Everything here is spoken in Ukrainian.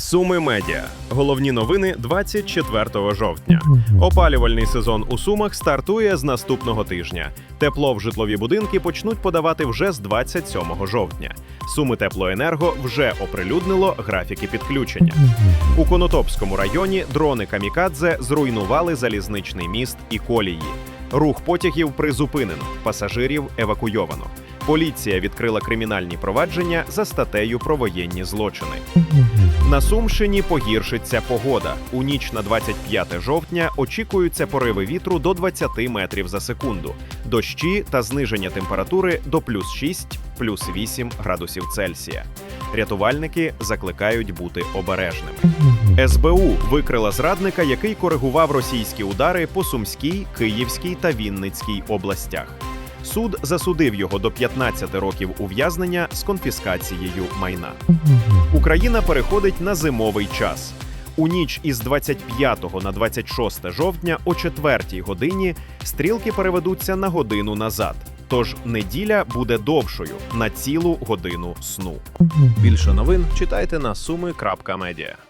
Суми медіа. Головні новини 24 жовтня. Опалювальний сезон у Сумах стартує з наступного тижня. Тепло в житлові будинки почнуть подавати вже з 27 жовтня. Суми теплоенерго вже оприлюднило графіки підключення. У Конотопському районі дрони Камікадзе зруйнували залізничний міст і колії. Рух потягів призупинено, пасажирів евакуйовано. Поліція відкрила кримінальні провадження за статтею про воєнні злочини. На Сумщині погіршиться погода. У ніч на 25 жовтня очікуються пориви вітру до 20 метрів за секунду, дощі та зниження температури до плюс 6, плюс 8 градусів Цельсія. Рятувальники закликають бути обережними. СБУ викрила зрадника, який коригував російські удари по Сумській, Київській та Вінницькій областях. Суд засудив його до 15 років ув'язнення з конфіскацією майна. Україна переходить на зимовий час. У ніч із 25 на 26 жовтня о 4 годині стрілки переведуться на годину назад. Тож неділя буде довшою на цілу годину сну. Більше новин читайте на суми.медіа.